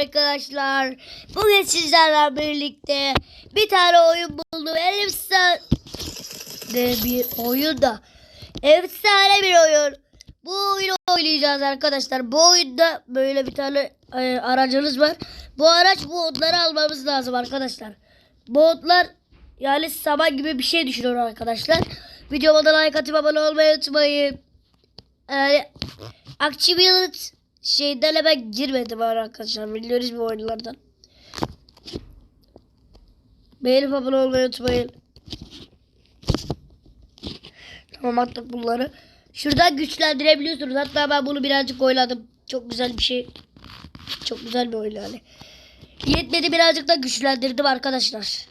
arkadaşlar. Bugün sizlerle birlikte bir tane oyun buldum. Efsane bir oyun da. Efsane bir oyun. Bu oyunu oynayacağız arkadaşlar. Bu oyunda böyle bir tane e, aracımız var. Bu araç bu otları almamız lazım arkadaşlar. Bu otlar yani saman gibi bir şey düşünüyor arkadaşlar. Videoma da like atıp abone olmayı unutmayın. Yani Activate şeyden hemen girmedim arkadaşlar. Biliyoruz bu oyunlardan. Beğenip abone olmayı unutmayın. Tamam attık bunları. Şuradan güçlendirebiliyorsunuz. Hatta ben bunu birazcık oynadım. Çok güzel bir şey. Çok güzel bir oyun yani. Yetmedi birazcık da güçlendirdim arkadaşlar.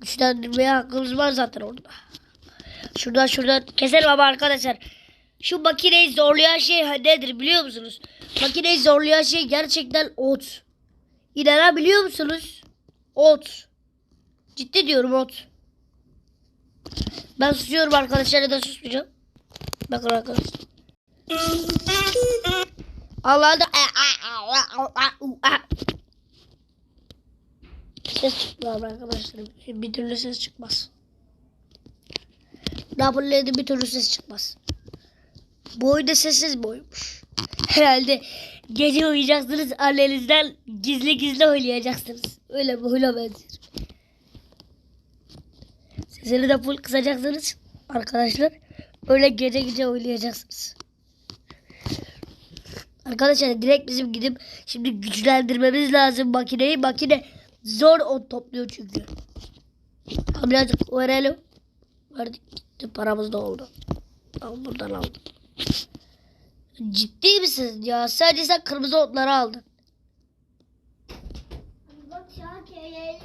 Güçlendirmeye hakkımız var zaten orada. Şuradan şuradan keselim ama arkadaşlar. Şu makineyi zorlayan şey nedir biliyor musunuz? Makineyi zorlayan şey gerçekten ot. İnanabiliyor musunuz? Ot. Ciddi diyorum ot. Ben susuyorum arkadaşlar ya da susmayacağım. Bakın arkadaşlar. Allah'ın da ses çıkmıyor arkadaşlar. Bir türlü ses çıkmaz. W'de bir türlü ses çıkmaz. Bu oyunda sessiz bir oyunmuş. Herhalde gece uyuyacaksınız annenizden gizli gizli oynayacaksınız. Öyle bir oyuna benziyor. Sesini de full kısacaksınız arkadaşlar. Öyle gece gece oynayacaksınız. Arkadaşlar direkt bizim gidip şimdi güçlendirmemiz lazım makineyi. Makine zor ot topluyor çünkü. Tamam, Birazcık verelim. Verdik gitti paramız da oldu. Al buradan aldım. Ciddi misin ya? Sadece sen kırmızı otları aldın. Bak şu an kare,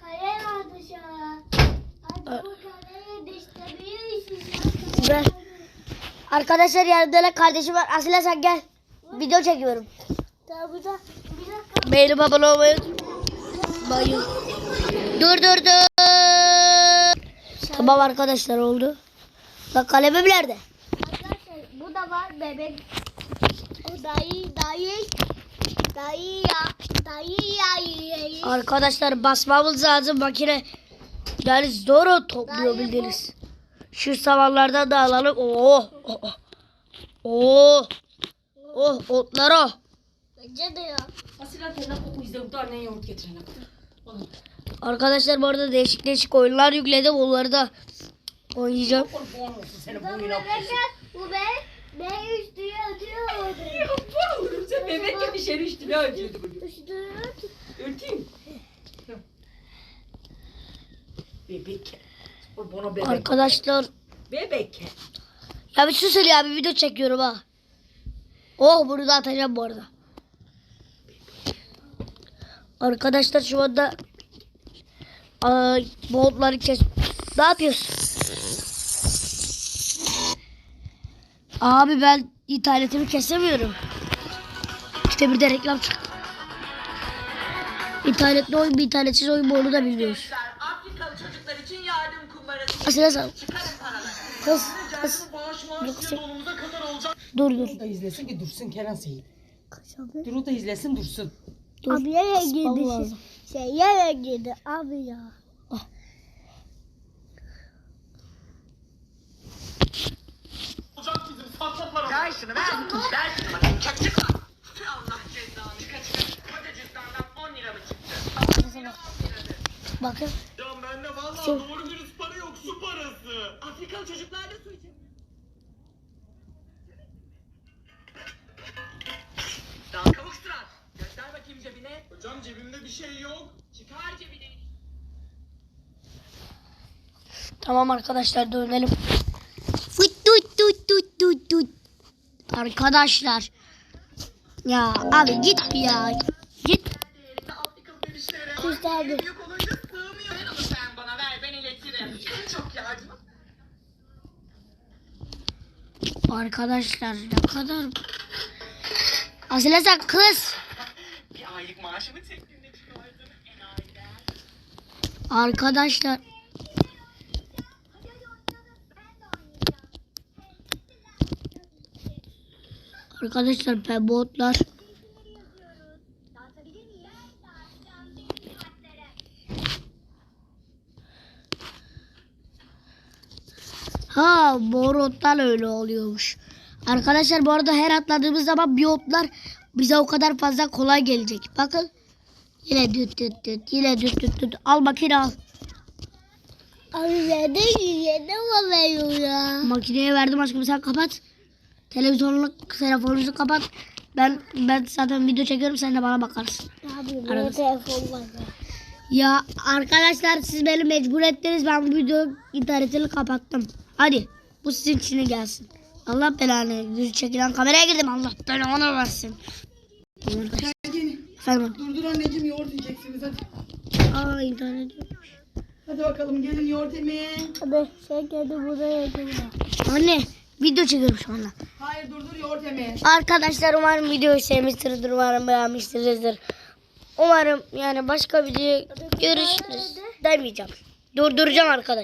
kare. Hadi bu kareye? Ver. Arkadaşlar yanımda da kardeşim var. Asile sen gel. Video çekiyorum. Beğenip abone olmayı unutmayın. Dur dur dur. Tamam arkadaşlar oldu. Bak kalemim nerede? Arkadaşlar bu da var bebek. O dayı dayı dayı ya dayı ya Arkadaşlar basmamız lazım makine. Yani zor topluyor bildiğiniz. Şu samanlardan da alalım. Oh. Oh. Oh. Oh. Oh otlar o. Bence de ya. Asila tane koku izle bu annen yoğurt getirene. Oğlum, Arkadaşlar bu arada değişik değişik oyunlar yükledim. Onları da oynayacağım. Bu bebek bu be be üstüye atıyor. Sen bebek gibi şeri üstüne ötüyordu bugün. Üstüye atıyor. Örteyim. Bebek. Kurbana bebek. Arkadaşlar Bebek. ya bir sus ya bir video çekiyorum ha. Oh bunu da atacağım bu arada. Arkadaşlar şu anda ay, botları kes. Ne yapıyorsun? Abi ben internetimi kesemiyorum. İşte bir de reklam çıktı. İnternetli oyun bir internetsiz oyun mu onu da bilmiyoruz. Çıkarın paraları. Kız kız. Olacak. Dur dur. O da izlesin ki dursun Kenan Seyit. abi? Dur o da izlesin dursun. Dur. Abi yere girdi. lazım. Şey yere girdi abi ya. Paramız. Ver şunu ver. Ver şunu bakayım. Çak çık. Allah cezanı. Kaç kaç. Koca cüzdandan 10 lira mı çıktı? Bakın. Ya bende vallahi doğru dürüst para yok. Su parası. Afrikalı çocuklar da su içiyor. Daha kavuk sıra. Göster bakayım cebine. Hocam cebimde bir şey yok. Çıkar cebine. Tamam arkadaşlar dönelim. Arkadaşlar. Ya abi git bir ya. Git. Yardım. Arkadaşlar ne kadar. Asile sen kız. Arkadaşlar. Arkadaşlar pebotlar. Ha mor öyle oluyormuş. Arkadaşlar bu arada her atladığımız zaman bir bize o kadar fazla kolay gelecek. Bakın. Yine düt düt düt. Yine düt düt düt. Al makine al. Abi nerede yine oluyor ya? Makineye verdim aşkım sen kapat. Televizyonunu, telefonunuzu kapat. Ben ben zaten video çekiyorum sen de bana bakarsın. Abi Arada- telefon var ya. Ya arkadaşlar siz beni mecbur ettiniz. Ben bu video internetini kapattım. Hadi bu sizin için gelsin. Allah belanı. Yüz çekilen kameraya girdim. Allah belanı versin. Efendim. Durdur anneciğim yoğurt yiyeceksiniz hadi. Aa internet. Hadi bakalım gelin yoğurt yemeye. Hadi şey geldi buraya geldi. Anne video çekiyorum şu anda. Hayır durdur yoğurt yemeye. Arkadaşlar umarım videoyu sevmişsinizdir. Umarım beğenmişsinizdir. Umarım yani başka video görüşürüz demeyeceğim. Durduracağım arkadaşlar.